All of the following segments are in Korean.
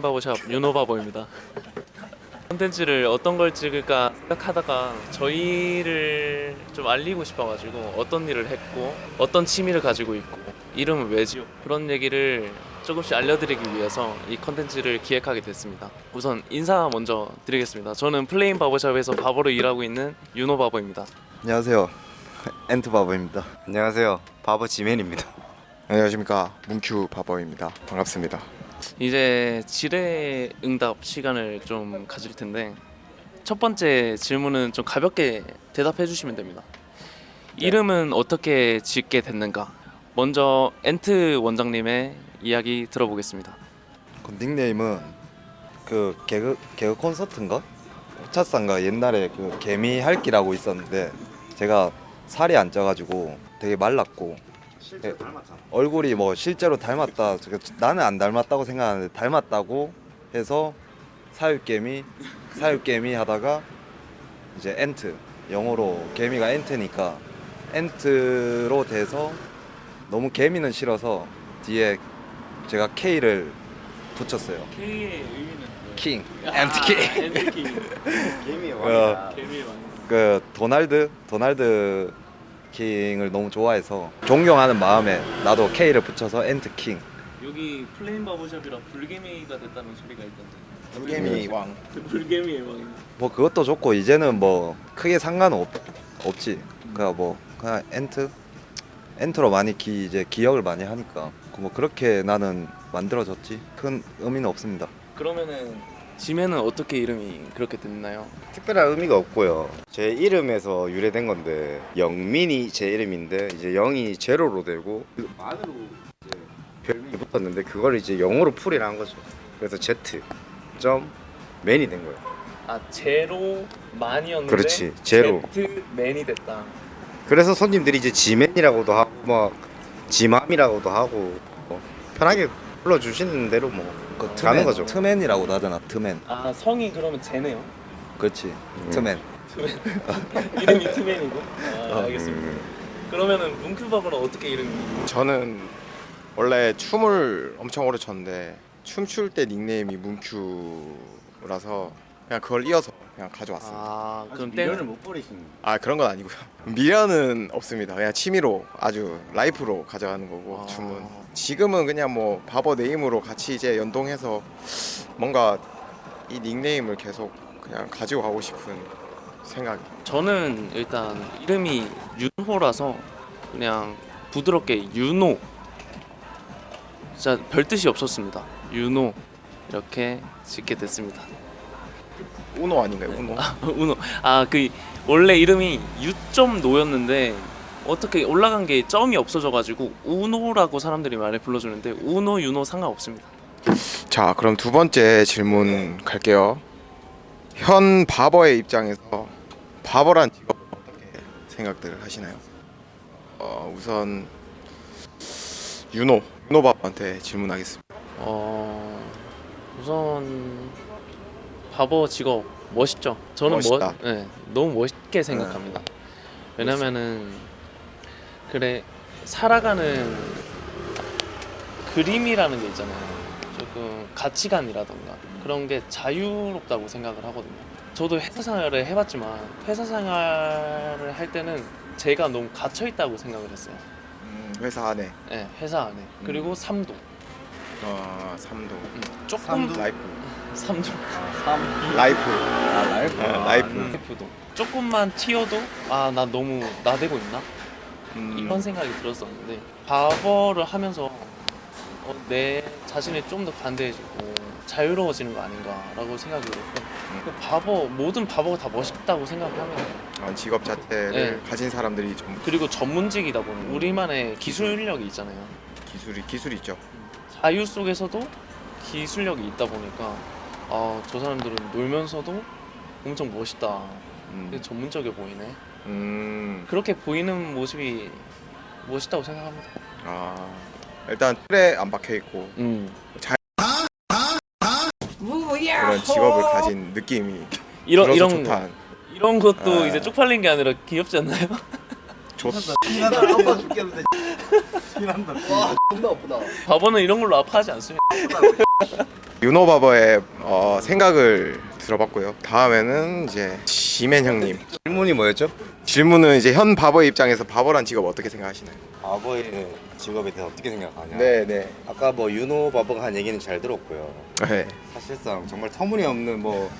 플레인 바보샵 윤호 바보입니다. 콘텐츠를 어떤 걸 찍을까 생각하다가 저희를 좀 알리고 싶어가지고 어떤 일을 했고 어떤 취미를 가지고 있고 이름은 왜지요? 그런 얘기를 조금씩 알려드리기 위해서 이 컨텐츠를 기획하게 됐습니다. 우선 인사 먼저 드리겠습니다. 저는 플레인 바보샵에서 바보로 일하고 있는 윤호 바보입니다. 안녕하세요. 엔트 바보입니다. 안녕하세요. 바보 지맨입니다. 안녕하십니까 문큐 바버입니다. 반갑습니다. 이제 지뢰응답 시간을 좀 가질 텐데 첫 번째 질문은 좀 가볍게 대답해 주시면 됩니다. 이름은 어떻게 짓게 됐는가? 먼저 엔트 원장님의 이야기 들어보겠습니다. 그 닉네임은 그 개그 개그 콘서트인가? 호차상가 옛날에 그 개미 할기라고 있었는데 제가 살이 안 쪄가지고 되게 말랐고 실제로 닮았잖아. 얼굴이 뭐 실제로 닮았다. 제가 나는 안 닮았다고 생각하는데 닮았다고 해서 사육개미 사육개미 하다가 이제 엔트 영어로 개미가 엔트니까 엔트로 돼서 너무 개미는 싫어서 뒤에 제가 K를 붙였어요. K의 의미는 킹, 엔트 킹. 엔트 킹. 게임이 왕이다. 그 도날드 도날드 킹을 너무 좋아해서 존경하는 마음에 나도 K를 붙여서 엔트 킹. 여기 플레인 바보샵이라 불개미가 됐다는 소리가 있던데. 불개미 왕. 불개미의 왕입니다. 뭐 그것도 좋고 이제는 뭐 크게 상관은 없, 없지. 그냥 뭐 그냥 엔트 엔트로 많이 기 이제 기억을 많이 하니까 뭐 그렇게 나는 만들어졌지. 큰 의미는 없습니다. 그러면은 지면은 어떻게 이름이 그렇게 됐나요? 특별한 의미가 없고요. 제 이름에서 유래된 건데 영민이 제 이름인데 이제 영이 제로로 되고 그 만으로 이제 별명이 붙었는데 그걸 이제 영어로 풀이를 한 거죠. 그래서 Z 점 맨이 된 거예요. 아 제로 만이었는데 그렇지, 제로. Z 맨이 됐다. 그래서 손님들이 이제 지맨이라고도 하고 막 지맘이라고도 하고 뭐 편하게 불러주시는 대로 뭐 그 가는 트맨, 거죠. 트맨이라고도 하잖아. 트맨. 아 성이 그러면 제네요. 그렇지. 음. 트맨. 이름이 트맨이고. 아, 어, 알겠습니다. 음, 그러면은 문큐밥은 어떻게 이름이? 저는 원래 춤을 엄청 오래 췄는데 춤출 때 닉네임이 문큐라서 그냥 그걸 이어서 그냥 가져왔습니다. 아 그럼 미련을 땡. 못 버리시는 아 그런 건 아니고요. 미련은 없습니다. 그냥 취미로 아주 라이프로 가져가는 거고 아. 춤은 지금은 그냥 뭐 바버 네임으로 같이 이제 연동해서 뭔가 이 닉네임을 계속 그냥 가지고 가고 싶은 생각이. 저는 일단 이름이 윤호라서 그냥 부드럽게 윤호. 진짜 별 뜻이 없었습니다. 윤호 이렇게 짓게 됐습니다. 우노 아닌가요? 우노. 우노 아 그 원래 이름이 유점노였는데 어떻게 올라간 게 점이 없어져 가지고 우노라고 사람들이 많이 불러 주는데 우노 유노 상관없습니다. 자, 그럼 두 번째 질문 갈게요. 현 바버의 입장에서 바버란 직업 어떻게 생각들 하시나요? 어, 우선 윤호, 윤호 바버한테 질문하겠습니다. 어 우선 바보 직업 멋있죠. 저는 멋있다. 멋, 네, 너무 멋있게 생각합니다. 왜냐면은 그래 살아가는 그림이라는 게 있잖아요. 조금 가치관이라던가 그런 게 자유롭다고 생각을 하거든요. 저도 회사 생활을 해봤지만 회사 생활을 할 때는 제가 너무 갇혀 있다고 생각을 했어요. 음, 회사 안에 네, 회사 안에 그리고 삼도 어, 삼도, 음, 조금 삼도? 라이프, 삼도 라이프, 아 라이프 어, 라이프. 라이프도 조금만 튀어도 아 나 너무 나대고 있나 음, 이런 생각이 들었었는데 바버를 하면서 어, 내 자신이 좀더 관대해지고 자유로워지는 거 아닌가라고 생각이 들었고 그 바버 모든 바버가 다 멋있다고 생각합니다. 어, 직업 자체를 네. 가진 사람들이 좀 그리고 전문직이다 보니 우리만의 기술력이 있잖아요. 기술이 기술이 있죠. 자유 속에서도 기술력이 있다 보니까 아 저 사람들은 놀면서도 엄청 멋있다. 음, 되게 전문적이어 보이네. 음, 그렇게 보이는 모습이 멋있다고 생각합니다. 아, 일단 틀에 안 박혀 있고 음. 그런 직업을 가진 느낌이 이런 들어서 이런 좋다. 이런 것도 아. 이제 쪽팔린 게 아니라 귀엽지 않나요? 좋. 아파 죽겠는데 신난다 와 존나 아프다 바보는 이런 걸로 아파하지 않습니다. 윤호바버의 어, 생각을 들어봤고요. 다음에는 이제 지맨 형님 질문이 뭐였죠? 질문은 이제 현 바버의 입장에서 바버란 직업 어떻게 생각하시나요? 바버의 직업에 대해서 어떻게 생각하냐? 네, 네. 아까 뭐 윤호 바버가 한 얘기는 잘 들었고요. 네. 사실상 정말 터무니없는 뭐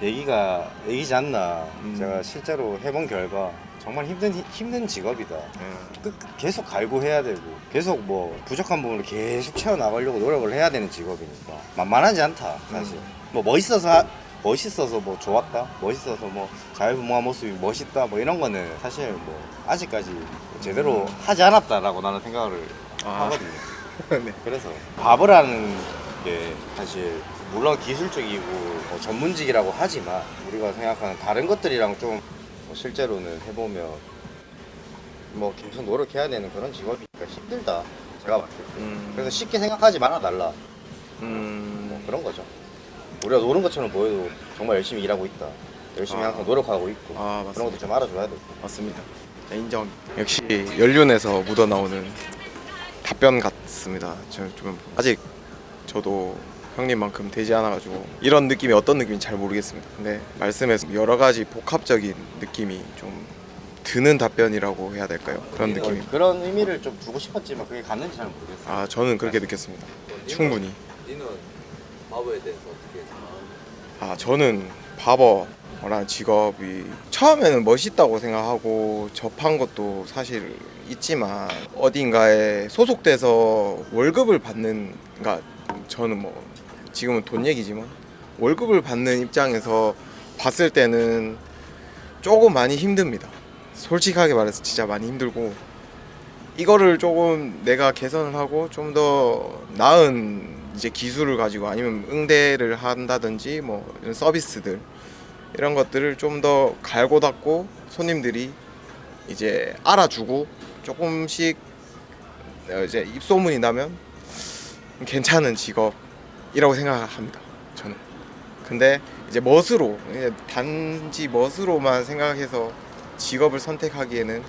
얘기가 얘기지 않나. 음. 제가 실제로 해본 결과 정말 힘든 힘든 직업이다. 네. 끝, 계속 갈구해야 되고 계속 뭐 부족한 부분을 계속 채워 나가려고 노력을 해야 되는 직업이니까 만만하지 않다 사실. 음. 뭐 멋있어서 하- 멋있어서 뭐 좋았다, 멋있어서 뭐 자유분방한 모습이 멋있다, 뭐 이런 거는 사실 뭐 아직까지 제대로 하지 않았다라고 나는 생각을 음. 아. 하거든요. 네. 그래서 바보라는 게 사실 물론 기술적이고 뭐 전문직이라고 하지만 우리가 생각하는 다른 것들이랑 좀 뭐 실제로는 해보면 뭐 계속 노력해야 되는 그런 직업이니까 힘들다 제가 봤을 때 음. 그래서 쉽게 생각하지 말아 달라 뭐 음. 그런 거죠 우리가 노는 것처럼 보여도 정말 열심히 일하고 있다 열심히 아. 항상 노력하고 있고 아, 그런 맞습니다. 것도 좀 알아줘야 되고 맞습니다. 네, 인정. 역시 연륜에서 묻어나오는 답변 같습니다. 저는 좀 아직 저도 형님만큼 되지 않아가지고 이런 느낌이 어떤 느낌인지 잘 모르겠습니다. 근데 말씀에서 여러 가지 복합적인 느낌이 좀 드는 답변이라고 해야 될까요? 그런 느낌이. 그런 의미를 좀 주고 싶었지만 그게 갔는지 잘 모르겠어요 아 저는 그렇게 느꼈습니다. 충분히. 니는 바보에 대해서 어떻게 생각하는지? 아 저는 바버라는 직업이 처음에는 멋있다고 생각하고 접한 것도 사실 있지만 어딘가에 소속돼서 월급을 받는 그러니까 저는 뭐 지금은 돈 얘기지만 월급을 받는 입장에서 봤을 때는 조금 많이 힘듭니다. 솔직하게 말해서 진짜 많이 힘들고 이거를 조금 내가 개선을 하고 좀 더 나은 이제 기술을 가지고 아니면 응대를 한다든지 뭐 이런 서비스들 이런 것들을 좀 더 갈고 닦고 손님들이 이제 알아주고 조금씩 어, 이제 입소문이 나면 괜찮은 직업 이라고 생각합니다. 저는. 근데 이제 멋으로 단지 멋으로만 생각해서 직업을 선택하기에는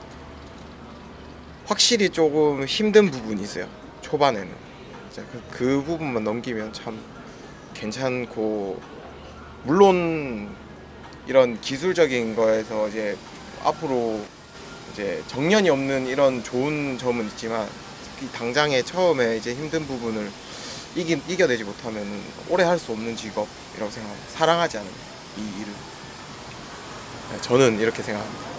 확실히 조금 힘든 부분이 있어요. 초반에는 그, 그 부분만 넘기면 참 괜찮고 물론 이런 기술적인 거에서 이제 앞으로 이제 정년이 없는 이런 좋은 점은 있지만 특히 당장에 처음에 이제 힘든 부분을 이기, 이겨내지 못하면 오래 할 수 없는 직업이라고 생각합니다. 사랑하지 않으면 이 일을 네, 저는 이렇게 생각합니다.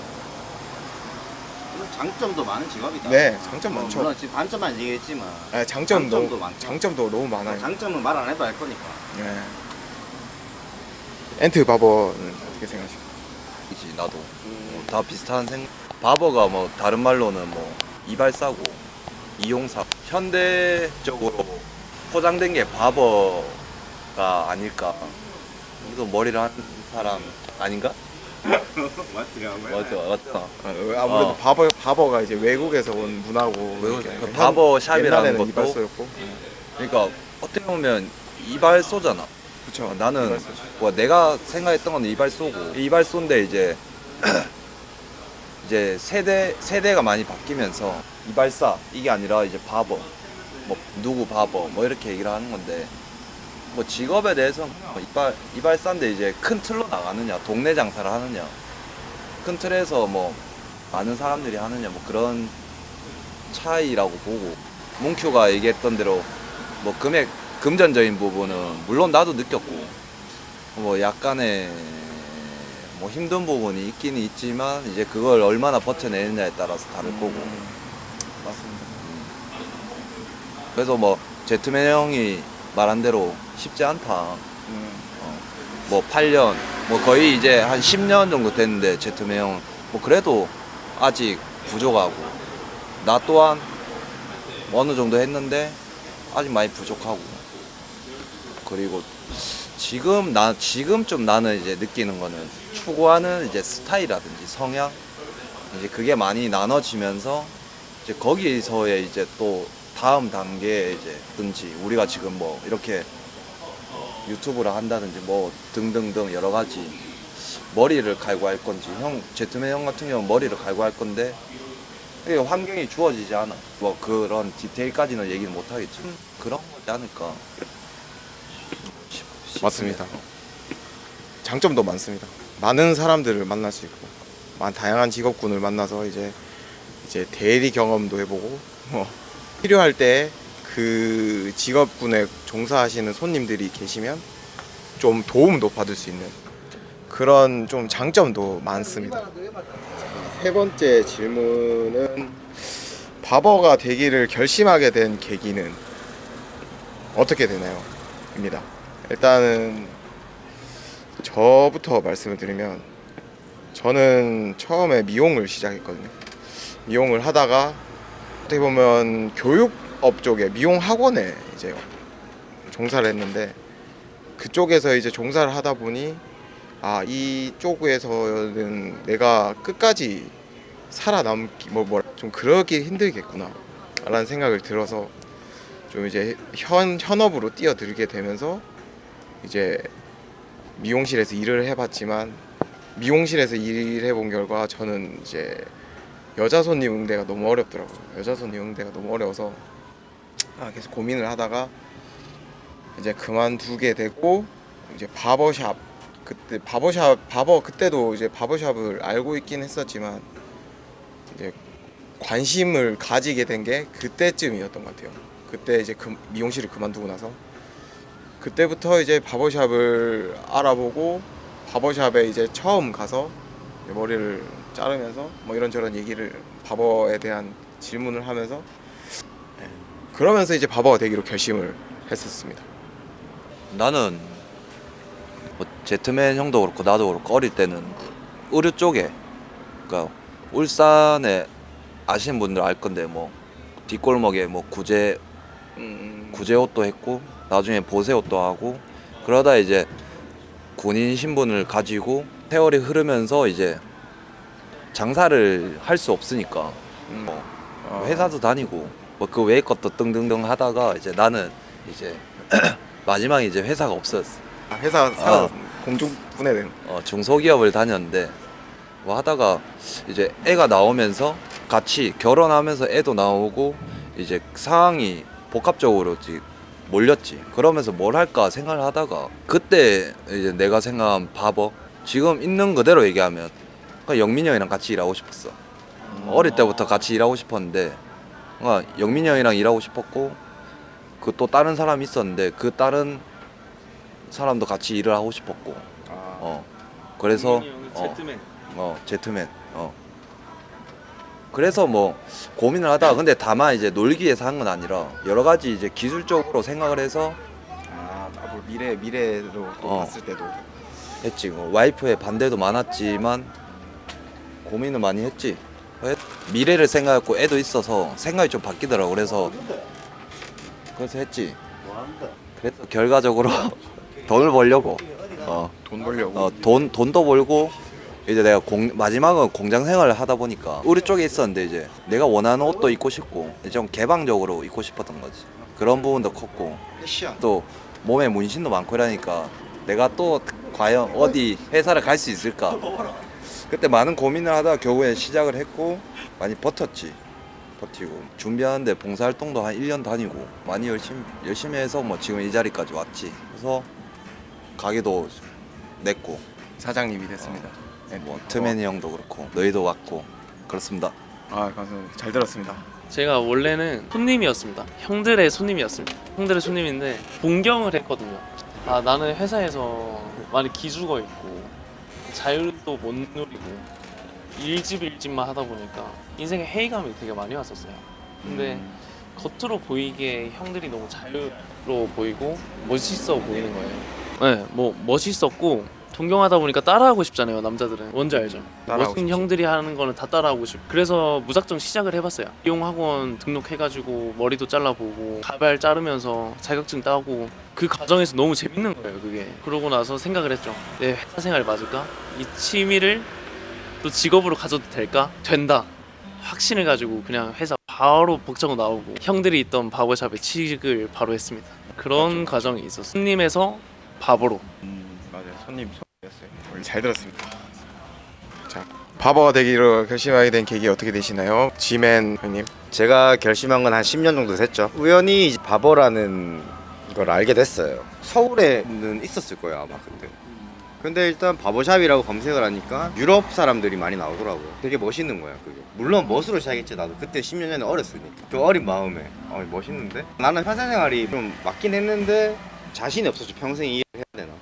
장점도 많은 직업이다 네, 장점 뭐 많죠. 물론 지금 반점만 얘기했지만 아, 장점 장점도 너무 많죠. 장점도 너무 많아요. 장점은 말 안 해도 알 거니까 네. 엔트 바버는 어떻게 생각하십니까? 이지 나도 뭐, 다 비슷한 생. 바버가 뭐 다른 말로는 뭐 이발사고 이용사. 현대적으로 포장된 게 바버가 아닐까. 이거 머리를 한 사람 아닌가? 맞죠 맞아, 맞잖아. 아, 아무래도 어. 바버 바버가 이제 외국에서 온 문화고 외국- 이렇게 그 현- 바버 샵이라는 옛날에는 것도 이발소였고 그러니까 어떻게 보면 이발소잖아. 그렇죠. 어, 나는 뭐 내가 생각했던 건 이발소고 이발소인데 이제 이제 세대 세대가 많이 바뀌면서 이발사 이게 아니라 이제 바버 뭐 누구 바버 뭐 이렇게 얘기를 하는 건데 뭐 직업에 대해서 뭐 이발 이발사인데 이제 큰 틀로 나가느냐 동네 장사를 하느냐 큰 틀에서 뭐 많은 사람들이 하느냐 뭐 그런 차이라고 보고 몽큐가 얘기했던 대로 뭐 금액 금전적인 부분은 물론 나도 느꼈고 뭐 약간의 뭐 힘든 부분이 있기는 있지만 이제 그걸 얼마나 버텨내느냐에 따라서 다를 거고 음, 맞습니다. 그래서 뭐 제트맨 형이 말한 대로 쉽지 않다. 음, 뭐 8년 뭐 거의 이제 한 10년 정도 됐는데 제트맨 형은. 뭐 그래도 아직 부족하고. 나 또한 어느 정도 했는데 아직 많이 부족하고. 그리고 지금 나 지금 좀 나는 이제 느끼는 거는 추구하는 이제 스타일이라든지 성향. 이제 그게 많이 나눠지면서 이제 거기서의 이제 또 다음 단계 이제 든지 우리가 지금 뭐 이렇게 유튜브를 한다든지 뭐 등등등 여러 가지 머리를 갈고 할 건지 형 제트맨 형 같은 경우 는 머리를 갈고 할 건데 이게 환경이 주어지지 않아 뭐 그런 디테일까지는 얘기는 못 하겠지 그런 거지 않을까 맞습니다. 장점도 많습니다. 많은 사람들을 만날 수 있고, 많은 다양한 직업군을 만나서 이제 이제 대리 경험도 해보고, 뭐 필요할 때 그 직업군에 종사하시는 손님들이 계시면 좀 도움도 받을 수 있는 그런 좀 장점도 많습니다. 세 번째 질문은 바버가 되기를 결심하게 된 계기는 어떻게 되나요? 입니다. 일단은 저부터 말씀을 드리면 저는 처음에 미용을 시작했거든요. 미용을 하다가 어떻게 보면 교육업 쪽에 미용 학원에 이제 종사를 했는데 그쪽에서 이제 종사를 하다 보니 아 이쪽에서는 내가 끝까지 살아남기 뭐뭐좀 그러기 힘들겠구나라는 생각을 들어서 좀 이제 현 현업으로 뛰어들게 되면서 이제 미용실에서 일을 해봤지만 미용실에서 일을 해본 결과 저는 이제 여자 손님 응대가 너무 어렵더라고요. 여자 손님 응대가 너무 어려워서 아, 계속 고민을 하다가 이제 그만두게 되고 이제 바버샵 그때 바버샵 바버 그때도 이제 바버샵을 알고 있긴 했었지만 이제 관심을 가지게 된 게 그때쯤이었던 것 같아요. 그때 이제 그 미용실을 그만두고 나서 그때부터 이제 바버샵을 알아보고 바버샵에 이제 처음 가서 머리를 자르면서 뭐 이런저런 얘기를 바버에 대한 질문을 하면서 예, 그러면서 이제 바버가 되기로 결심을 했었습니다. 나는 뭐 제트맨 형도 그렇고 나도 그렇고 어릴 때는 의류 쪽에 그러니까 울산에 아시는 분들 알 건데 뭐 뒷골목에 뭐 구제 음, 구제 옷도 했고 나중에 보세 옷도 하고 그러다 이제 군인 신분을 가지고 세월이 흐르면서 이제 장사를 할 수 없으니까 음, 뭐 어, 회사도 다니고 뭐 그 외의 것도 등등등 하다가 이제 나는 이제 마지막에 이제 회사가 없었어. 아, 회사 사 어. 공중 분해된 어, 중소기업을 다녔는데 뭐 하다가 이제 애가 나오면서 같이 결혼하면서 애도 나오고 이제 상황이 복합적으로 이제 몰렸지. 그러면서 뭘 할까 생각을 하다가 그때 이제 내가 생각한 바버 지금 있는 그대로 얘기하면 그냥 영민이 형이랑 같이 일하고 싶었어. 어릴 때부터 같이 일하고 싶었는데 그러니까 영민이 형이랑 일하고 싶었고 그 또 다른 사람이 있었는데 그 다른 사람도 같이 일을 하고 싶었고. 아, 어. 그래서 어, 제트맨. 어 제트맨. 어. 그래서 뭐 고민을 하다가 근데 다만 이제 놀기 위해서 한 건 아니라 여러 가지 이제 기술적으로 생각을 해서 아, 앞으로 미래 미래로 또 어. 봤을 때도. 했지. 뭐 와이프의 반대도 많았지만 고민을 많이 했지. 왜? 미래를 생각했고 애도 있어서 생각이 좀 바뀌더라고. 그래서 그래서 했지. 그래서 결과적으로 돈을 벌려고. 어. 돈 벌려고? 어, 돈 돈도 벌고 이제 내가 공, 마지막은 공장 생활을 하다 보니까 우리 쪽에 있었는데 이제 내가 원하는 옷도 입고 싶고 좀 개방적으로 입고 싶었던 거지. 그런 부분도 컸고 또 몸에 문신도 많고 이러니까 내가 또 과연 어디 회사를 갈 수 있을까 그때 많은 고민을 하다가 결국에 시작을 했고 많이 버텼지 버티고 준비하는데 봉사활동도 한 1년 다니고 많이 열심히 열심히 해서 뭐 지금 이 자리까지 왔지 그래서 가게도 냈고 사장님이 됐습니다. 네, 뭐 트맨이 형도 그렇고 너희도 왔고 그렇습니다. 아 감사합니다. 잘 들었습니다. 제가 원래는 손님이었습니다. 형들의 손님이었습니다. 형들의 손님인데 본경을 했거든요. 아 나는 회사에서 많이 기죽어 있고 자유도 못 누리고 일집 일집만 하다 보니까 인생에 회의감이 되게 많이 왔었어요. 근데 음. 겉으로 보이기에 형들이 너무 자유로워 보이고 멋있어 보이는 거예요. 네, 뭐 멋있었고 존경하다 보니까 따라하고 싶잖아요 남자들은 뭔지 알죠? 따라하고 멋진 싶지. 형들이 하는 거는 다 따라하고 싶. 그래서 무작정 시작을 해봤어요. 미용 학원 등록해가지고 머리도 잘라보고 가발 자르면서 자격증 따고 그 과정에서 너무 재밌는 거예요 그게. 그러고 나서 생각을 했죠. 내 회사 생활 맞을까? 이 취미를 또 직업으로 가져도 될까? 된다. 확신을 가지고 그냥 회사 바로 복장고 나오고 형들이 있던 바버샵에 취직을 바로 했습니다. 그런 과정이 있었어요. 손님에서 바보로. 음. 손님 손이었어요. 오늘 잘 들었습니다. 자, 바버가 되기로 결심하게 된 계기 어떻게 되시나요? 지맨 형님. 제가 결심한 건 한 10년 정도 됐죠. 우연히 이제 바버라는 이걸 알게 됐어요. 서울에는 있었을 거예요 아마 그때. 근데 일단 바보샵이라고 검색을 하니까 유럽 사람들이 많이 나오더라고요. 되게 멋있는 거야 그게. 물론 멋으로 시작했지 나도 그때 10년 전에 어렸으니까. 그 어린 마음에 어 멋있는데 나는 회사 생활이 좀 맞긴 했는데 자신이 없었죠. 평생 이 일을 해야 되나.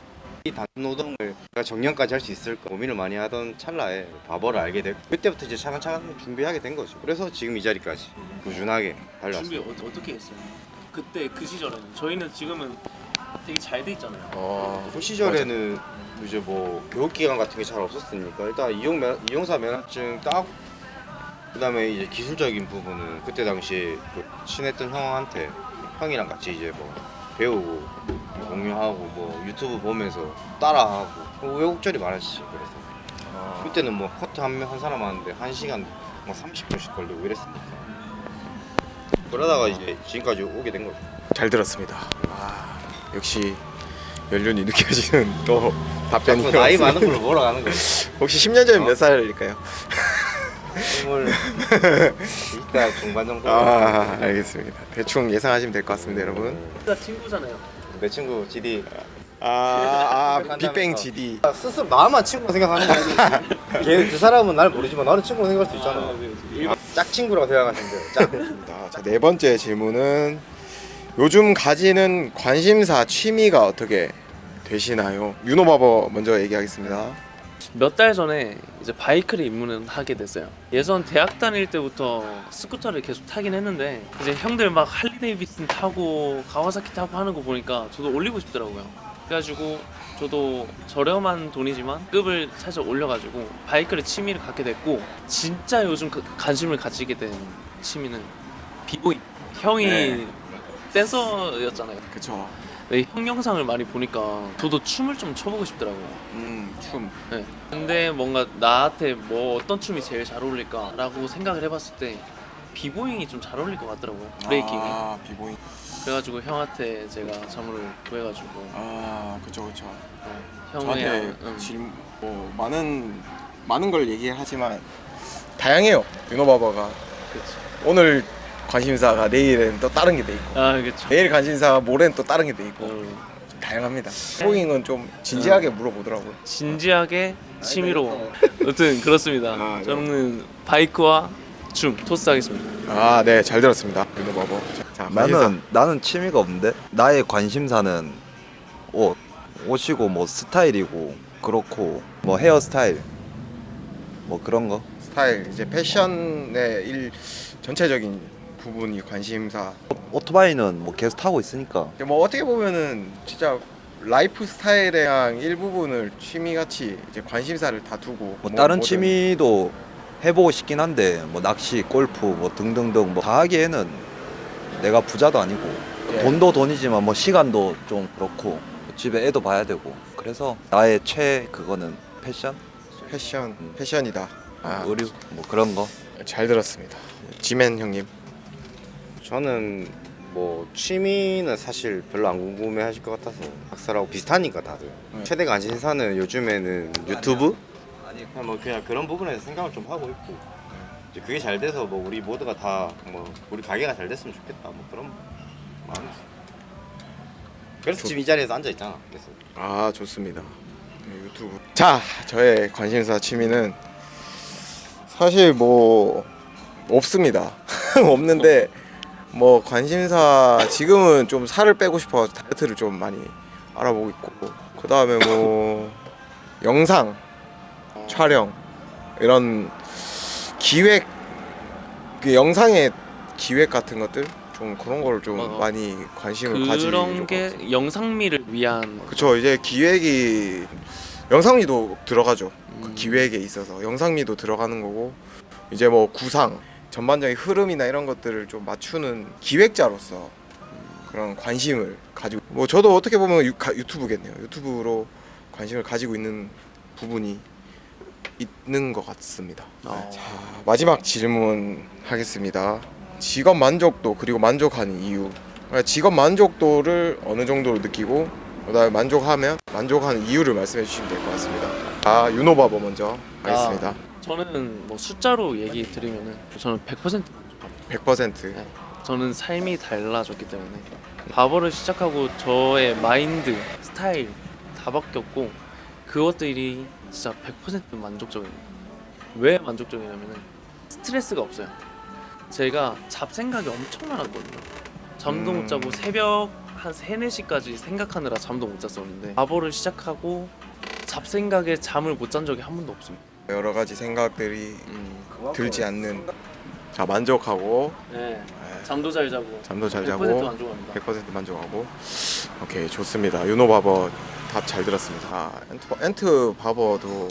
이 단노동을 내가 정년까지 할 수 있을까 고민을 많이 하던 찰나에 바보를 알게 됐고 그때부터 이제 차근차근 준비하게 된 거죠. 그래서 지금 이 자리까지 꾸준하게 준비 달려왔어요. 어, 어떻게 했어요? 그때 그 시절에는 저희는 지금은 되게 잘 돼 있잖아요. 어, 그 시절에는 이제 뭐 교육 기간 같은 게 잘 없었으니까 일단 이용 면, 이용사 면허증 따고 그다음에 이제 기술적인 부분은 그때 당시 그 친했던 형한테 형이랑 같이 이제 뭐 배우고 뭐 공유하고 뭐 유튜브 보면서 따라하고 뭐 외국절이 많았지 그래서 어, 그때는 뭐 커트 한, 명- 한 사람 하는데 한 시간 뭐 30분씩 걸리고 이랬으니까 그러다가 이제 지금까지 오게 된 거죠. 잘 들었습니다. 아, 역시 연륜이 느껴지는 또 답변이 자꾸 나이 많은 걸로 몰아가는 거예요. 혹시 10년 전에 어? 몇 살일까요? 스물 이따 중반 정도. 아, 알겠습니다. 대충 예상하시면 될 것 같습니다, 여러분. 진짜 친구잖아요. 내 친구 GD. 아, 아 만나면서. 빅뱅 GD. 스스로 나만 친구로 생각하는 거지. 걔그 사람은 날 모르지만 나는 친구로 생각할 수 있잖아. 아, 짝 친구라고 생각하시면 돼요. 짝. 자, 자, 네 번째 질문은 요즘 가지는 관심사, 취미가 어떻게 되시나요? 윤호바버 먼저 얘기하겠습니다. 몇 달 전에 이제 바이크를 입문을 하게 됐어요. 예전 대학 다닐 때부터 스쿠터를 계속 타긴 했는데 이제 형들 막 할리 데이비슨 타고 가와사키 타고 하는 거 보니까 저도 올리고 싶더라고요. 그래가지고 저도 저렴한 돈이지만 급을 살짝 올려가지고 바이크를 취미를 갖게 됐고 진짜 요즘 그 관심을 가지게 된 취미는 비보이. 형이 네. 댄서였잖아요. 그쵸. 네, 형 영상을 많이 보니까 저도 춤을 좀 춰보고 싶더라고요. 음, 춤. 네. 근데 뭔가 나한테 뭐 어떤 춤이 제일 잘 어울릴까라고 생각을 해봤을 때 비보잉이 좀 잘 어울릴 것 같더라고요. 브레이킹이. 아, 비보잉. 그래가지고 형한테 제가 자문을 구해가지고 아, 그쵸, 그쵸. 어, 형의 저한테 응. 질문 뭐 많은 많은 걸 얘기하지만 다양해요. 윤호바버가 그치. 오늘 관심사가 내일은 또 다른 게 돼 있고 아 그렇죠. 내일 관심사가 모레는 또 다른 게 돼 있고 어, 다양합니다. 비보잉은 좀 진지하게 물어보더라고요. 진지하게 취미로. 아무튼 그렇습니다. 아, 네. 저는 바이크와 춤 토스하겠습니다. 아, 네, 잘 들었습니다. 윤호바버. 자, 관심사. 나는 나는 취미가 없는데 나의 관심사는 옷 옷이고 뭐 스타일이고 그렇고 뭐 헤어스타일 뭐 그런 거 스타일 이제 패션의 일 전체적인 부분이 관심사. 오토바이는 뭐 계속 타고 있으니까 뭐 어떻게 보면은 진짜 라이프 스타일에 대한 일부분을 취미 같이 이제 관심사를 다 두고 뭐 다른 뭐든 취미도 해보고 싶긴 한데 뭐 낚시, 골프 뭐 등등등 뭐 다 하기에는 내가 부자도 아니고 예. 돈도 돈이지만 뭐 시간도 좀 그렇고 집에 애도 봐야 되고 그래서 나의 최 그거는 패션, 패션 음. 패션이다. 아, 의류 뭐 그런 거. 잘 들었습니다. 지맨 형님. 저는 뭐 취미는 사실 별로 안 궁금해 하실 것 같아서 학사라고 비슷하니까 다들 네. 최대 관심사는 요즘에는 유튜브? 그냥 뭐 그냥 그런 부분에서 생각을 좀 하고 있고 이제 그게 잘 돼서 뭐 우리 모두가 다 뭐 우리 가게가 잘 됐으면 좋겠다 뭐 그런 마음이지 그래서 지금 이 자리에서 앉아 있잖아 그래서 아 좋습니다. 네, 유튜브. 자 저의 관심사 취미는 사실 뭐 없습니다. 없는데 뭐 관심사 지금은 좀 살을 빼고 싶어 다이어트를 좀 많이 알아보고 있고 그 다음에 뭐 영상 촬영 이런 기획 그 영상의 기획 같은 것들 좀 그런 거를 좀 맞아. 많이 관심을 가지고 그런 게 영상미를 위한 그쵸 이제 기획이 영상미도 들어가죠 그 음. 기획에 있어서 영상미도 들어가는 거고 이제 뭐 구상 전반적인 흐름이나 이런 것들을 좀 맞추는 기획자로서 그런 관심을 가지고 뭐 저도 어떻게 보면 유, 가, 유튜브겠네요. 유튜브로 관심을 가지고 있는 부분이 있는 것 같습니다. 어. 자 마지막 질문 하겠습니다. 직업 만족도 그리고 만족하는 이유. 그러니까 직업 만족도를 어느 정도로 느끼고 그다음에 만족하면 만족하는 이유를 말씀해 주시면 될 것 같습니다. 아 윤호바버 먼저 하겠습니다 저는 뭐 숫자로 얘기 드리면은 저는 100% 100% 네. 저는 삶이 달라졌기 때문에 바버를 시작하고 저의 마인드, 스타일 다 바뀌었고 그것들이 진짜 100% 만족적입니다. 왜 만족적이냐면은 스트레스가 없어요. 제가 잡생각이 엄청 많았거든요. 잠도 음. 못 자고 새벽 한 3, 4시까지 생각하느라 잠도 못 잤었는데 바버를 시작하고 잡생각에 잠을 못 잔 적이 한 번도 없습니다. 여러 가지 생각들이 음. 들지 않는 자 만족하고. 네. 잠도 잘 자고 잠도 잘100% 자고 만족합니다. 100% 만족하고. 오케이 좋습니다. 윤호 바버 답 잘 들었습니다. 아, 엔트, 엔트 바버도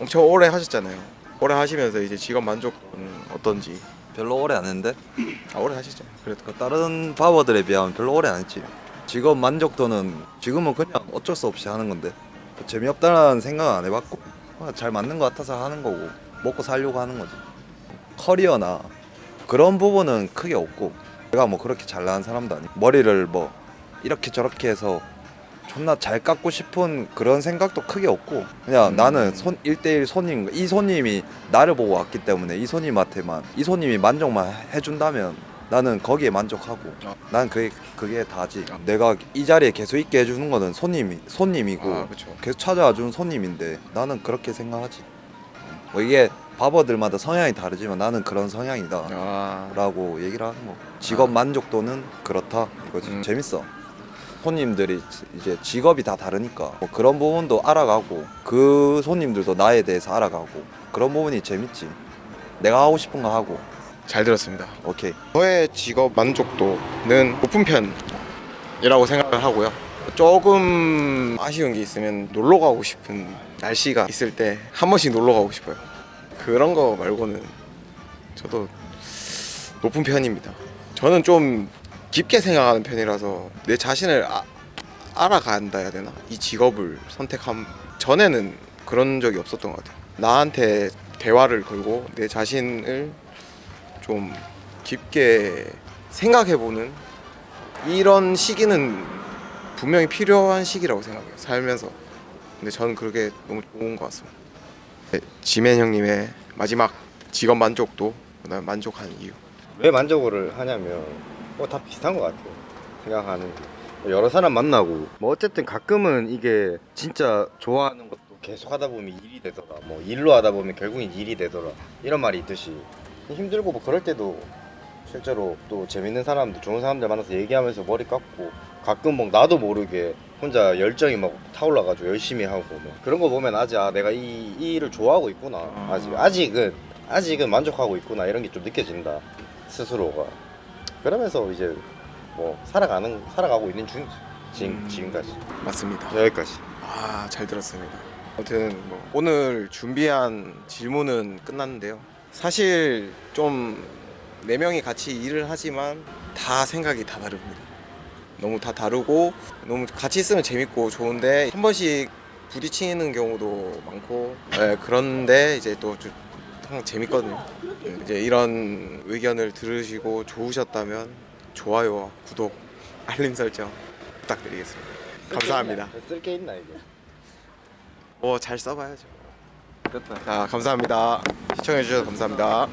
엄청 오래 하셨잖아요. 오래 하시면서 이제 직업 만족도는 어떤지. 별로 오래 안 했는데? 아 오래 하시죠. 그래도 그 다른 바버들에 비하면 별로 오래 안 했지. 직업 만족도는 지금은 그냥 어쩔 수 없이 하는 건데. 뭐 재미없다는 생각 안 해봤고. 아, 잘 맞는 것 같아서 하는 거고 먹고 살려고 하는 거지. 커리어나 그런 부분은 크게 없고 내가 뭐 그렇게 잘 나간 사람도 아니고 머리를 뭐 이렇게 저렇게 해서 존나 잘 깎고 싶은 그런 생각도 크게 없고 그냥 음. 나는 손 1대1 손님 이 손님이 나를 보고 왔기 때문에 이 손님한테만 이 손님이 만족만 해준다면 나는 거기에 만족하고 아. 난 그게 그게 다지. 아. 내가 이 자리에 계속 있게 해주는 거는 손님이 손님이고 아 계속 찾아와 주는 손님인데 나는 그렇게 생각하지. 뭐 이게 바버들마다 성향이 다르지만 나는 그런 성향이다 아. 라고 얘기를 하는 거. 직업 아. 만족도는 그렇다. 이거지. 음. 재밌어. 손님들이 이제 직업이 다 다르니까. 뭐 그런 부분도 알아가고 그 손님들도 나에 대해서 알아가고 그런 부분이 재밌지. 내가 하고 싶은 거 하고 잘 들었습니다 오케이 저의 직업 만족도는 높은 편이라고 생각을 하고요. 조금 아쉬운 게 있으면 놀러 가고 싶은 날씨가 있을 때 한 번씩 놀러 가고 싶어요. 그런 거 말고는 저도 높은 편입니다. 저는 좀 깊게 생각하는 편이라서 내 자신을 아- 알아간다 해야 되나? 이 직업을 선택함 전에는 그런 적이 없었던 것 같아요. 나한테 대화를 걸고 내 자신을 좀 깊게 생각해보는 이런 시기는 분명히 필요한 시기라고 생각해요 살면서 근데 저는 그게 너무 좋은 것 같습니다 네, 지맨 형님의 마지막 직업 만족도 그다음 만족한 이유 왜 만족을 하냐면 뭐 다 비슷한 것 같아요. 생각하는 게. 뭐 여러 사람 만나고 뭐 어쨌든 가끔은 이게 진짜 좋아하는 것도 계속 하다 보면 일이 되더라. 뭐 일로 하다 보면 결국엔 일이 되더라. 이런 말이 있듯이 힘들고 뭐 그럴 때도 실제로 또 재밌는 사람들, 좋은 사람들 만나서 얘기하면서 머리 깎고 가끔 뭐 나도 모르게 혼자 열정이 막 타올라가지고 열심히 하고 뭐 그런 거 보면 아직 아 내가 이, 이 일을 좋아하고 있구나. 아직 아직은 아직은 만족하고 있구나. 이런 게 좀 느껴진다 스스로가. 그러면서 이제 뭐 살아가는 살아가고 있는 중이지 지금 음. 지금까지. 맞습니다. 여기까지. 아 잘 들었습니다. 아무튼 뭐 오늘 준비한 질문은 끝났는데요 사실 좀 네 명이 같이 일을 하지만 다 생각이 다 다릅니다. 너무 다 다르고 너무 같이 있으면 재밌고 좋은데 한 번씩 부딪히는 경우도 많고 네, 그런데 이제 또좀 항상 재밌거든요. 네, 이제 이런 의견을 들으시고 좋으셨다면 좋아요와 구독 알림 설정 부탁드리겠습니다. 감사합니다. 쓸 게 있나 이게? 뭐잘 써봐야죠. 자 감사합니다. 시청해주셔서 감사합니다.